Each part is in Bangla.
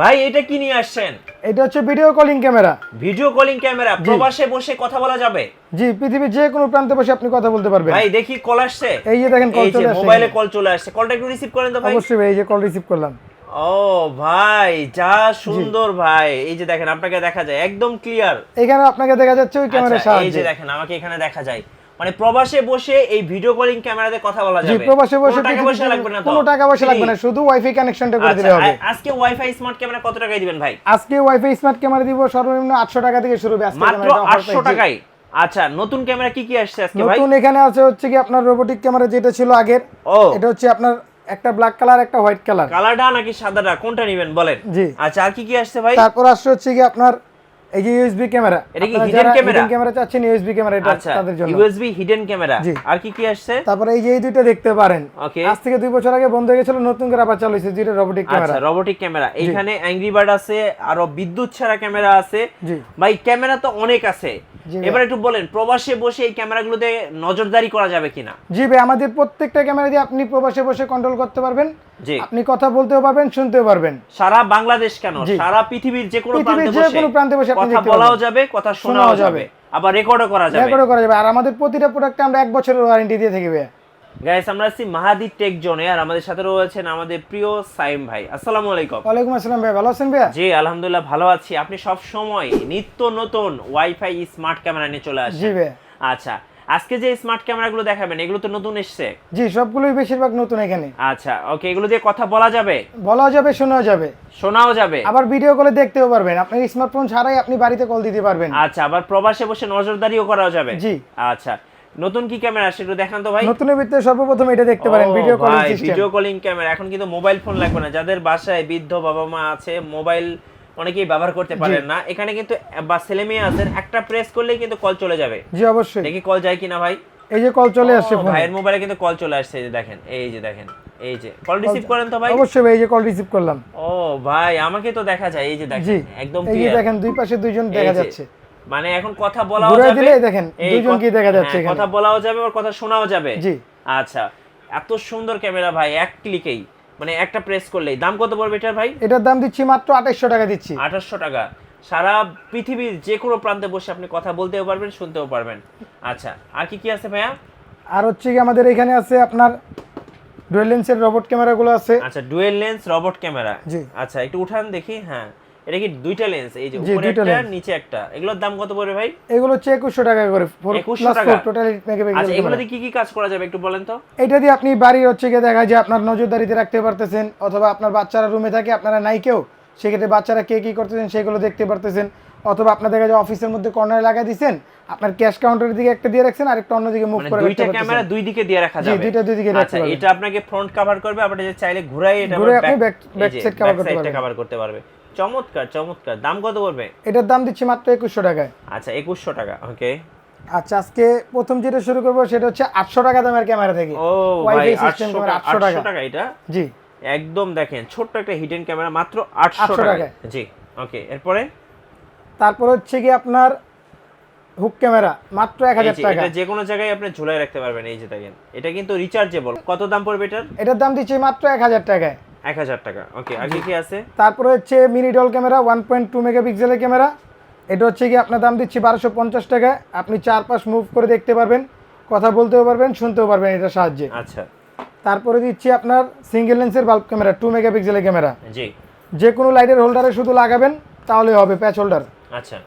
ভাই এটা কি নিয়ে আসছেন? এটা হচ্ছে video calling camera video calling camera প্রবাসে বসে কথা বলা যাবে? জি পৃথিবীর যে কোনো প্রান্তে বসে আপনি কথা বলতে পারবেন। ভাই দেখি কল আসছে? এই যে দেখেন কল চলে আসছে মোবাইলে কল চলে আসছে। কলটা একটু রিসিভ করেন তো ভাই। অবশ্যই ভাই এই যে কল রিসিভ করলাম। ও ভাই যা সুন্দর ভাই। এই যে দেখেন আপনাকে দেখা যায় একদম ক্লিয়ার এখানে আপনাকে দেখা যাচ্ছে ওই ক্যামেরার আচ্ছা, এই যে দেখেন আমাকে এখানে দেখা যায়। মানে প্রবাসে বসে এই ভিডিও কলিং ক্যামেরাতে কথা বলা যাবে। প্রবাসে বসে টাকা পয়সা লাগবে না কোনো টাকা পয়সা লাগবে না শুধু ওয়াইফাই কানেকশনটা করে আচ্ছা, দিলে হবে। আজকে ওয়াইফাই স্মার্ট ক্যামেরা কত টাকায় দিবেন ভাই? আজকে ওয়াইফাই স্মার্ট ক্যামেরা দিব সর্বনিম্ন 800 টাকা থেকে শুরু হবে আজকে মাত্র 800 টাকায়? আচ্ছা নতুন ক্যামেরা কি কি আসছে আজকে ভাই? নতুন এখানে আছে হচ্ছে কি আপনার রোবোটিক ক্যামেরা যেটা ছিল আগের। এটা হচ্ছে আপনার একটা ব্ল্যাক কালার একটা হোয়াইট কালার কালারটা নাকি সাদাটা? কোনটা নেবেন বলেন? জি। আচ্ছা আর কি কি আসছে ভাই? তারপর আসছে হচ্ছে কি আপনার এই যে ইউএসবি ক্যামেরা। এটা কি hidden camera? ক্যামেরা? চাচ্ছেন ইউএসবি ক্যামেরা এটা আচ্ছা তাদের জন্য। USB hidden camera. আর কি কি আসছে? তারপরে এই যে এই দুইটা দেখতে পারেন। আজ থেকে দুই বছর আগে বন্ধ হয়ে গেছিল নতুন করে আবার চালু হয়েছে যেটা রোবোটিক ক্যামেরা। আচ্ছা রোবোটিক ক্যামেরা এইখানে অ্যাংরি বার্ড আছে আরও বিদ্যুৎ ছাড়া ক্যামেরা আছে। ভাই ক্যামেরা তো অনেক আছে। এবার একটু বলেন প্রবাসে বসে এই ক্যামেরাগুলোতে নজরদারি করা যাবে কিনা? জি ভাই আমাদের প্রত্যেকটা ক্যামেরা দিয়ে আপনি প্রবাসে বসে কন্ট্রোল করতে পারবেন। আপনি কথা বলতেও পারবেন শুনতেও পারবেন। সারা বাংলাদেশ কেন? সারা পৃথিবীর যে কোনো প্রান্তে বসে কোনো প্রান্তে বসে আপনি কথা বলাও যাবে কথা শোনাও যাবে। আবার রেকর্ডও করা যাবে। রেকর্ডও করা যাবে। আর আমাদের প্রতিটা প্রোডাক্টে আমরা এক বছরের ওয়ারেন্টি দিয়ে থাকি ভাই গাইস আমরা আছি মাহাদি টেক জোনে আর আমাদের সাথে রয়েছেন আমাদের প্রিয় সাইম ভাই। আসসালামু আলাইকুম। ওয়ালাইকুম আসসালাম ভাই ভালো আছেন ভাইয়া? জি আলহামদুলিল্লাহ ভালো আছি। আপনি সব সময় নিত্য নতুন ওয়াইফাই স্মার্ট ক্যামেরা নিয়ে চলে আসেন। জি ভাই আচ্ছা আজকে যে স্মার্ট ক্যামেরাগুলো দেখাবেন এগুলো তো নতুন এসছে। জি সবগুলোই বেশিরভাগ নতুন এখানে। আচ্ছা ওকে এগুলো দিয়ে কথা বলা যাবে? বলাও যাবে শোনাও যাবে। শোনাও যাবে? আবার ভিডিও কলে দেখতেও পারবেন। আপনার স্মার্টফোন ছাড়াই আপনি বাড়িতে কল দিতে পারবেন। আচ্ছা আবার প্রবাসে বসে নজরদারিও করা যাবে? জি। আচ্ছা নতুন কি ক্যামেরা আসছে একটু দেখান তো ভাই। নতুনের ভিতরে সর্বপ্রথম এটা দেখতে পারেন video calling system video calling camera এখন কিন্তু মোবাইল ফোন লাগবে না। যাদের বাসায় বৃদ্ধ বাবা মা আছে মোবাইল অনেকেই ব্যবহার করতে পারেন না। এখানে কিন্তু বা ছেলে মেয়ে আছেন একটা প্রেস করলেই কিন্তু কল চলে যাবে। জি অবশ্যই। দেখি কল যায় কিনা ভাই? এই যে কল চলে আসছে ভাইয়ের মোবাইলে কিন্তু কল চলে আসছে এই যে দেখেন এই যে দেখেন এই যে। কল রিসিভ করেন তো ভাই? অবশ্যই ভাই এই যে কল রিসিভ করলাম। ও ভাই আমাকে তো দেখা যায় এই যে দেখেন একদম এই যে দেখেন দুই পাশে দুইজন দেখা যাচ্ছে। মানে এখন কথা বলাও যাবে। দিলে দেখেন এই দুইজনকেই কথা- দেখা যাচ্ছে হ্যাঁ। কথা বলাও যাবে আর কথা শোনাও যাবে। জি। আচ্ছা এত সুন্দর ক্যামেরা ভাই এক ক্লিকেই মানে একটা প্রেস করলেই। দাম কত পড়বে এটার ভাই? এটার দাম দিচ্ছি মাত্র আঠাশশো টাকা দিচ্ছি। আঠাশশো টাকা। সারা পৃথিবীর যে কোনো প্রান্তে বসে আপনি কথা বলতেও পারবেন শুনতেও পারবেন। আচ্ছা আর কি কি আছে ভাইয়া? আর হচ্ছে কি আমাদের এখানে আছে আপনার ডুয়েল লেন্সের রোবট ক্যামেরাগুলো আছে। আচ্ছা ডুয়েল লেন্স রবট ক্যামেরা জি। আচ্ছা একটু উঠান দেখি হ্যাঁ। এটা কি দুইটা লেন্স এই যে উপরে একটা নিচে একটা। এগুলোর দাম কত পড়বে ভাই? এগুলো হচ্ছে একুশশো টাকা করে 2100 টাকা? টোটাল আচ্ছা মেগাপিক্সেল এগুলোতে কি কি কাজ করা যাবে একটু বলেন তো? এটা দিয়ে আপনি বাড়ির হচ্ছে গিয়ে দেখা যায় আপনার নজরদারিতে রাখতে পারতেছেন অথবা আপনার বাচ্চারা রুমে থাকে আপনারা নাই কেউ সেক্ষেত্রে বাচ্চারা কে কি করতেছেন সেগুলো দেখতে পারতেছেন। অথবা আপনার দেখা যায় অফিসের মধ্যে কর্নারে লাগাই দিচ্ছেন আপনার ক্যাশ কাউন্টারের দিকে একটা দিয়ে রাখছেন আরেকটা অন্যদিকে মুভ মানে করে দুইটা ক্যামেরা দুই দিকে দিয়ে রাখা যাবে। দুইটা দুই দিকে রাখতে আচ্ছা পারবেন। এটা আপনাকে ফ্রন্ট কভার করবে এটা চাইলে ঘুরাই এটা ঘুরে আপনি side cover back করতে পারবেন। চমৎকার চমৎকার। দাম কত পড়বে? এটার দাম দিচ্ছি মাত্র একুশশো টাকায়। আচ্ছা একুশশো টাকা ওকে আচ্ছা আজকে প্রথম যেটা শুরু করব সেটা হচ্ছে আটশো টাকা দামের ক্যামেরা থেকে। ও আটশো টাকা 800 টাকা। টাকা এটা? জি। একদম দেখেন ছোট্ট একটা হিডেন ক্যামেরা মাত্র আটশো 800 টাকা। জি ওকে এরপরে? তারপর হচ্ছে কি আপনার হুক ক্যামেরা মাত্র এক হাজার টাকা। এটা যে কোনো জায়গায় আপনি ঝুলাই রাখতে পারবেন এই যে দেখেন। এটা কিন্তু রিচার্জেবল কত দাম পড়বে এটার? এটার দাম দিচ্ছি মাত্র এক হাজার টাকায়। এক হাজার টাকা। ওকে আর কি কি আছে? তারপরে হচ্ছে mini doll camera one point two মেগাপিক্সেলের ক্যামেরা এটা হচ্ছে কি আপনার দাম দিচ্ছি বারোশো পঞ্চাশ টাকায় আপনি চার পাশ মুভ করে দেখতে পারবেন কথা বলতেও পারবেন শুনতেও পারবেন এটার সাহায্যে। আচ্ছা। তারপরে দিচ্ছি আপনার সিঙ্গেল লেন্সের বাল্ব ক্যামেরা টু মেগাপিক্সেলের ক্যামেরা জি। যে কোনো লাইটের হোল্ডারে শুধু লাগাবেন তাহলে হবে প্যাচ হোল্ডার আচ্ছা।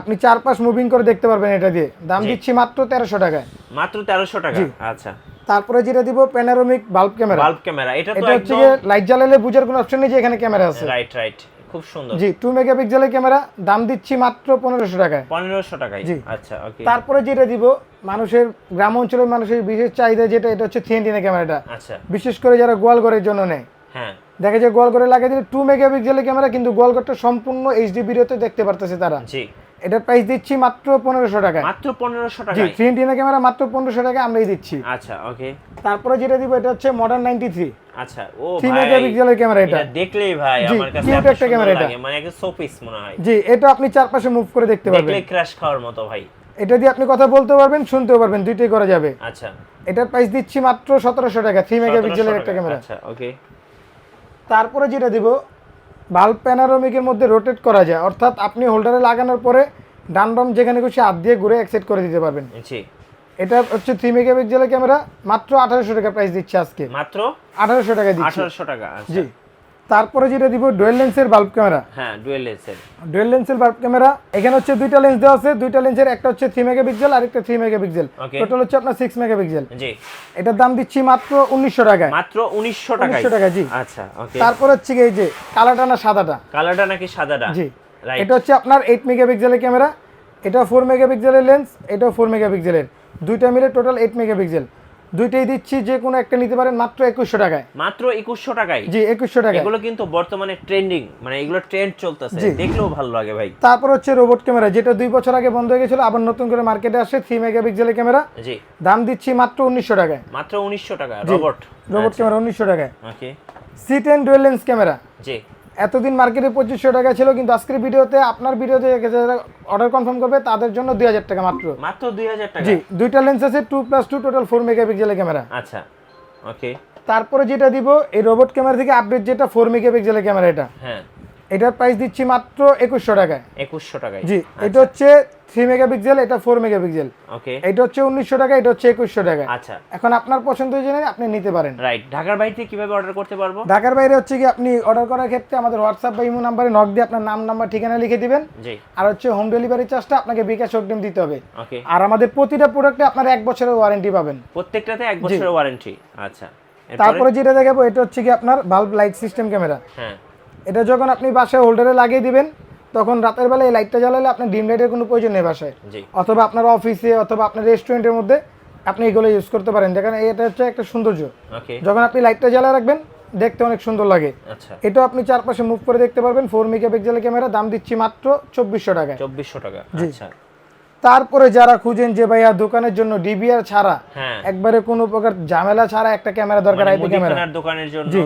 আপনি চার পাশ মুভিং করে দেখতে পারবেন এটা দিয়ে। দাম দিচ্ছি মাত্র তেরোশো টাকায়। মাত্র তেরোশো টাকা? আচ্ছা। তারপরে যেটা দিব panoramic bulb camera bulb camera এটা তো এটা হচ্ছে গিয়ে লাইট জ্বালালে বুঝার কোনো অপশন নেই যে এখানে ক্যামেরা আছে। রাইট রাইট খুব সুন্দর। জি টু মেগাপিক্সেলের ক্যামেরা দাম দিচ্ছি মাত্র পনেরোশো টাকায়। পনেরোশো টাকায়? জি। আচ্ছা ওকে তারপরে যেটা দিব মানুষের গ্রাম অঞ্চলের মানুষের বিশেষ চাহিদা যেটা এটা হচ্ছে থ্রি এন্টিনা ক্যামেরাটা আচ্ছা। বিশেষ করে যারা গোয়ালঘরের জন্য নেয়। হ্যাঁ। দেখা যায় গোয়ালঘরে লাগিয়ে দিলে টু মেগাপিক্সেলের ক্যামেরা কিন্তু গোয়ালঘরটা সম্পূর্ণ এইচডি ভিডিওতে দেখতে পারতেছে তারা। জি। এটার প্রাইস দিচ্ছি মাত্র পনেরোশো টাকা মাত্র পনেরোশো জি টাকায়? থ্রি এন্টিনা ক্যামেরা মাত্র পনেরোশো টাকা আমরাই দিচ্ছি। আচ্ছা ওকে তারপরে যেটা দিব এটা হচ্ছে মডার্ন নাইনটি থ্রি আচ্ছা ও থ্রি মেগাপিক্সেলের ক্যামেরা এটা। দেখলেই ভাই আমার কাছে cute একটা ক্যামেরা এটা। মানে একটা শোপিস মনে হয়। জি এটা আপনি চারপাশে মুভ করে দেখতে পারবেন। দেখলে ক্র্যাশ খাওয়ার মতো ভাই। এটা দিয়ে আপনি কথা বলতে পারবেন শুনতেও পারবেন দুইটাই করা যাবে। আচ্ছা। এটার প্রাইস দিচ্ছি মাত্র সতেরোশো টাকা থ্রি মেগাপিক্সেলের 1700 একটা ক্যামেরা আচ্ছা ওকে তারপরে যেটা দিব বাল্ব প্যানারোমিকের মধ্যে রোটেট করা যায়। অর্থাৎ আপনি হোল্ডারে লাগানোর পরে ডান বাম যেখানে খুশি হাত দিয়ে ঘুরে এক্সেট করে দিতে পারবেন। জি। এটা হচ্ছে থ্রি মেগাপিক্সেলের ক্যামেরা মাত্র আঠারোশো টাকা প্রাইস দিচ্ছে আজকে। মাত্র? আঠারোশো টাকা দিচ্ছে। আঠারোশো টাকা আচ্ছা। জি। তারপরে যেটা দিব ডুয়েল লেন্সের বাল্ব ক্যামেরা হ্যাঁ ডুয়েল লেন্সের ডুয়েল লেন্সের বাল্ব ক্যামেরা এখানে হচ্ছে দুইটা লেন্স দেওয়া আছে দুইটা লেন্সের একটা হচ্ছে থ্রি মেগাপিক্সেল আর একটা থ্রি মেগাপিক্সেল Okay. টোটাল হচ্ছে আপনার সিক্স মেগাপিক্সেল জি। এটার দাম দিচ্ছি মাত্র উনিশশো টাকায়। মাত্র উনিশশো টাকায়। 1900 টাকা, জি। আচ্ছা ওকে তারপর হচ্ছে এই যে কালাটা না সাদাটা? কালারটা নাকি সাদাটা? জি। রাইট এটা হচ্ছে আপনার এইট মেগাপিক্সেলের ক্যামেরা এটা ফোর মেগাপিক্সেলের লেন্স এটাও ফোর মেগাপিক্সেলের দুইটা মিলে টোটাল এইট মেগাপিক্সেল দুইটাই দিচ্ছি যে কোনো একটা নিতে পারেন মাত্র একুশশো টাকায়। মাত্র একুশশো টাকায়? জি একুশশো টাকায়। এগুলো কিন্তু বর্তমানে ট্রেন্ডিং মানে এগুলো ট্রেন্ড চলতেছে। দেখলেও ভালো লাগে ভাই। তারপর হচ্ছে রোবট ক্যামেরা যেটা দুই বছর আগে বন্ধ হয়ে গেছিল আবার নতুন করে মার্কেটে আসে থ্রি মেগাপিক্সেলের ক্যামেরা জি। দাম দিচ্ছি মাত্র উনিশশো টাকায়। মাত্র উনিশশো টাকা রোবট রোবট ক্যামেরা উনিশশো টাকায়। Okay C ten dual lens camera জি। এতদিন মার্কেটে পঁচিশশো টাকা ছিল কিন্তু আজকের ভিডিওতে আপনার ভিডিওতে যারা অর্ডার কনফার্ম করবে তাদের জন্য দুই হাজার টাকা মাত্র। মাত্র দুই হাজার টাকা? জি দুইটা লেন্স আছে two plus two total four মেগাপিক্সেলের ক্যামেরা আচ্ছা ওকে তারপরে যেটা দিব এই রোবট ক্যামেরা থেকে আপডেট যেটা ফোর মেগাপিক্সেলের ক্যামেরা এটা। হ্যাঁ। এটার প্রাইস দিচ্ছি মাত্র একুশশো টাকায়। একুশশো টাকায়। জি এটা হচ্ছে থ্রি মেগাপিক্সেল এটা ফোর মেগাপিক্সেল ওকে। এটা হচ্ছে উনিশশো টাকা এটা হচ্ছে একুশশো টাকা আচ্ছা। এখন আপনার পছন্দ জেনে আপনি নিতে পারেন। রাইট ঢাকার বাইরে কীভাবে অর্ডার করতে পারব? ঢাকার বাইরে হচ্ছে কি আপনি অর্ডার করার ক্ষেত্রে আমাদের হোয়াটসঅ্যাপ বা ইমো নাম্বারে নক দিয়ে আপনার নাম নাম্বার ঠিকানা লিখে দিবেন। জি। আর হচ্ছে হোম ডেলিভারি চার্জটা আপনাকে বিকাশ অগ্রিম দিতে হবে। ওকে। আর আমাদের প্রতিটা প্রোডাক্টে আপনার এক বছরের ওয়ারেন্টি পাবেন। প্রত্যেকটাতে এক বছরের ওয়ারেন্টি আচ্ছা। তারপরে যেটা দেখাবো এটা হচ্ছে কি আপনার বাল্ব লাইট সিস্টেম ক্যামেরা হ্যাঁ। এটা যখন আপনি বাসায় হোল্ডারে লাগিয়ে দিবেন তখন রাতের বেলা এই লাইটটা জ্বালালে আপনার ডিম লাইটের কোনো প্রয়োজন নেই বাসায়। অথবা আপনার অফিসে অথবা আপনার রেস্টুরেন্টের মধ্যে আপনি এগুলো ইউজ করতে পারেন। যেখানে এটা হচ্ছে একটা সৌন্দর্য। যখন আপনি লাইটটা জ্বালায় রাখবেন দেখতে অনেক সুন্দর লাগে। আচ্ছা। এটা আপনি চারপাশে মুভ করে দেখতে পারবেন। ফোর মেগাপিক্সেলের ক্যামেরা দাম দিচ্ছি মাত্র চব্বিশশো টাকায়। চব্বিশশো টাকা। জি। আচ্ছা। তারপরে যারা খুঁজেন যে ভাইয়া দোকানের জন্য ডিবিআর ছাড়া হ্যাঁ। একবারে কোনো প্রকার ঝামেলা ছাড়া একটা ক্যামেরা দরকার মানে আইপি ক্যামেরা দোকানের জন্য? জি।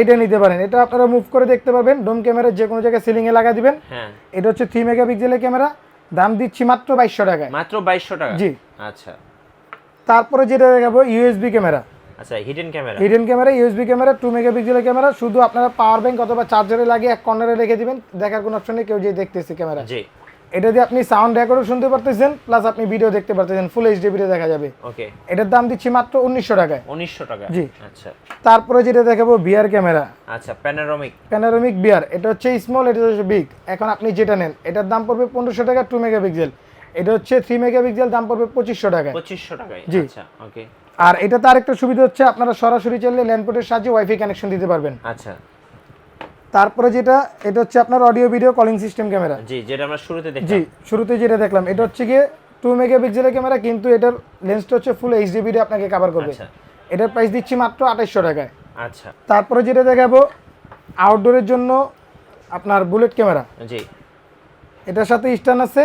এটা নিতে পারেন। এটা আপনারা মুভ করে দেখতে পারবেন ডোম ক্যামেরা যে কোনো জায়গায় সিলিং এ লাগা দিবেন। হ্যাঁ। এটা হচ্ছে থ্রি মেগাপিক্সেলের ক্যামেরা দাম দিচ্ছি মাত্র বাইশশো টাকায়। মাত্র বাইশশো টাকা? জি। আচ্ছা। তারপরে যেটা দেখাবো ইউএসবি ক্যামেরা আচ্ছা hidden camera hidden camera USB camera two মেগাপিক্সেলের ক্যামেরা শুধু আপনারা পাওয়ার ব্যাংক অথবা চার্জারে লাগিয়ে এক কর্নারে রেখে দিবেন। দেখার কোনো অপশন নেই কেউ যে দেখতেছে ক্যামেরা জি। এটা দিয়ে আপনি সাউন্ড রেকর্ডও শুনতে পারতেছেন প্লাস আপনি ভিডিও দেখতে পারতেছেন ফুল এইচডি ভিডিও দেখা যাবে। ওকে এটার দাম দিচ্ছি মাত্র উনিশশো টাকায়। উনিশশো টাকা জি। আচ্ছা। তারপরে যেটা দেখাবো বিয়ার ক্যামেরা আচ্ছা প্যানারোমিক প্যানারোমিক বিয়ার এটা হচ্ছে স্মল এটা হচ্ছে বিগ এখন আপনি যেটা নেন এটার দাম পড়বে পনেরোশো টাকা টু মেগাপিক্সেল এটা হচ্ছে থ্রি মেগাপিক্সেল দাম পড়বে পঁচিশশো টাকায়। পঁচিশশো টাকায় জি। আচ্ছা ওকে আর এটাতে আরেকটা সুবিধা হচ্ছে আপনারা সরাসরি চাইলে ল্যান্ডপোর্টের সাহায্যে ওয়াইফাই কানেকশন দিতে পারবেন। আচ্ছা। তারপরে যেটা এটা হচ্ছে আপনার audio video calling system camera জি যেটা আমরা শুরুতে জি শুরুতে যেটা দেখলাম এটা হচ্ছে গিয়ে টু মেগাপিক্সেলের ক্যামেরা কিন্তু এটার লেন্সটা হচ্ছে ফুল এইচডি ভিডিও আপনাকে কভার করবে। আচ্ছা। এটার প্রাইস দিচ্ছি মাত্র আঠাশশো টাকায়। আচ্ছা। তারপরে যেটা দেখাবো আউটডোরের জন্য আপনার বুলেট ক্যামেরা জি। এটার সাথে স্ট্যান্ড আছে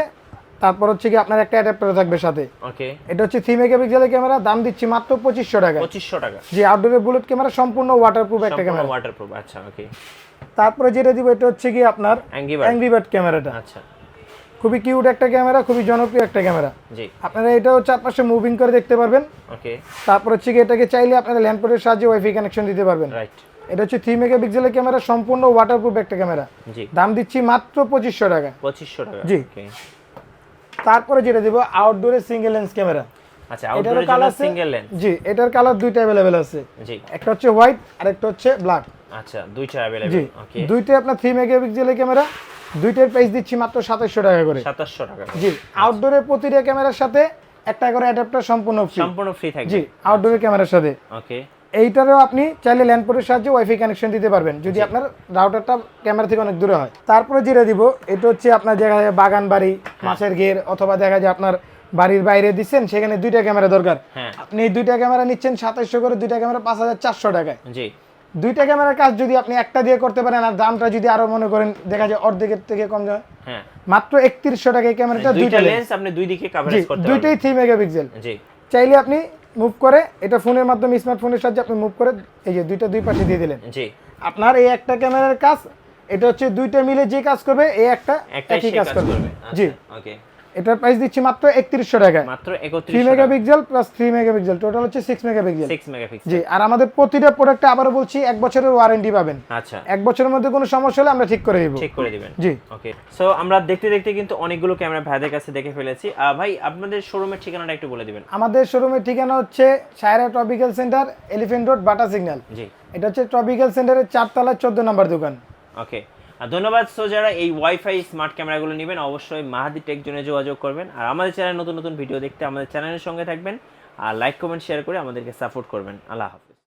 তারপর হচ্ছে কি আপনার একটা অ্যাডাপ্টার থাকবে সাথে। ওকে এটা হচ্ছে থ্রি মেগাপিক্সেলের ক্যামেরা দাম দিচ্ছি মাত্র পঁচিশশো টাকা। পঁচিশশো টাকা। জি আউটডোরের বুলেট ক্যামেরা সম্পূর্ণ ওয়াটারপ্রুফ একটা ক্যামেরা ওয়াটারপ্রুফ আচ্ছা ওকে তারপরে যেটা দিব এটা হচ্ছে কি আপনার অ্যাংরি বার্ড ক্যামেরাটা আচ্ছা। খুবই কিউট একটা ক্যামেরা খুবই জনপ্রিয় একটা ক্যামেরা জি। আপনারা এটাও চারপাশে মুভিং করে দেখতে পারবেন। ওকে তারপর হচ্ছে কি এটাকে চাইলে আপনারা ল্যান্ডপোর্টের সাহায্যে ওয়াইফাই কানেকশন দিতে পারবেন। রাইট এটা হচ্ছে থ্রি মেগাপিক্সেলের ক্যামেরা সম্পূর্ণ ওয়াটারপ্রুফ একটা ক্যামেরা জি। দাম দিচ্ছি মাত্র পঁচিশশো টাকা। পঁচিশশো টাকা জি। তারপরে যেটা দিব আউটডোরে সিঙ্গেল লেন্স ক্যামেরা আচ্ছা এটারও আউটডোরের কালার সিঙ্গেল লেন্স জি এটার কালার দুইটা অ্যাভেলেবেল আছে। জি। একটা হচ্ছে হোয়াইট আর একটা হচ্ছে ব্ল্যাক আচ্ছা দুইটা অ্যাভেলেবল ওকে দুইটাই আপনার থ্রি মেগাপিক্সেলের ক্যামেরা দুইটার প্রাইস দিচ্ছি মাত্র সাতাশশো টাকা করে। সাতাশশো টাকা জি আউটডোরের প্রতিটা ক্যামেরার সাথে একটা করে অ্যাডাপ্টার সম্পূর্ণ ফ্রি সম্পূর্ণ ফ্রি থাকবে। জি আউটডোরের ক্যামেরার সাথে। ওকে এইটারও আপনি চাইলে ল্যান্ডপোর্টের সাহায্যে ওয়াইফাই কানেকশন দিতে পারবেন। যদি আপনার রাউটারটা ক্যামেরা থেকে অনেক দূরে হয়। তারপরে যেটা দিব এটা হচ্ছে আপনার দেখা যায় বাগান বাড়ি মাছের ঘের অথবা দেখা যায় আপনার বাড়ির বাইরে দিচ্ছেন সেখানে দুইটা ক্যামেরা দরকার। হ্যাঁ। আপনি এই দুইটা ক্যামেরা নিচ্ছেন সাতাইশশো করে দুইটা ক্যামেরা পাঁচ হাজার চারশো টাকায়। জি। দুইটা ক্যামেরার কাজ যদি আপনি একটা দিয়ে করতে পারেন আর দামটা যদি আরও মনে করেন দেখা যায় অর্ধেকের থেকে কম যায়। হ্যাঁ। মাত্র একত্রিশশো টাকা এই ক্যামেরাটা দুইটা দুইটা লেন্স আপনি দুই দিকে কভারেজ করতে দুইটাই থ্রি মেগাপিক্সেল জি। চাইলে আপনি মুভ করে এটা ফোনের মাধ্যমে স্মার্টফোনের সাহায্যে আপনি মুভ করে এই যে দুইটা দুই পাশে দিয়ে দিলেন। জি। আপনার এই একটা ক্যামেরার কাজ এটা হচ্ছে দুইটা মিলে যে কাজ করবে এই একটা একই কাজ করবে। জি। আচ্ছা ওকে। এটার প্রাইস দিচ্ছি মাত্র একত্রিশশো টাকায়। মাত্র থ্রি একত্রিশ megapixel plus three megapixel total হচ্ছে সিক্স মেগাপিক্সেল সিক্স মেগাপিক্সেল জি আর আমাদের প্রতিটা প্রোডাক্টে আবারও বলছি এক বছরের ওয়ারেন্টি পাবেন। আচ্ছা। এক বছরের মধ্যে কোনো সমস্যা হলে আমরা ঠিক করে দিব। ঠিক করে দিবেন। জি। ওকে সো আমরা দেখতে দেখতে কিন্তু অনেকগুলো ক্যামেরা ভাইদের কাছে দেখে ফেলেছি। ভাই আপনাদের শোরুমের ঠিকানাটা একটু বলে দিবেন। আমাদের শোরুমের ঠিকানা হচ্ছে Saira tropical centre elephant road Bata signal জি। এটা হচ্ছে ট্রপিক্যাল সেন্টারের চারতলায় চোদ্দ নম্বর দোকান। ওকে আর ধন্যবাদ সো যারা এই ওয়াইফাই স্মার্ট ক্যামেরাগুলো নেবেন, অবশ্যই মাহাদি টেক জোনে যোগাযোগ করবেন। আর আমাদের চ্যানেলে নতুন নতুন ভিডিও দেখতে আমাদের চ্যানেলের সঙ্গে থাকবেন। আর লাইক কমেন্ট শেয়ার করে আমাদেরকে সাপোর্ট করবেন। আল্লাহ হাফেজ।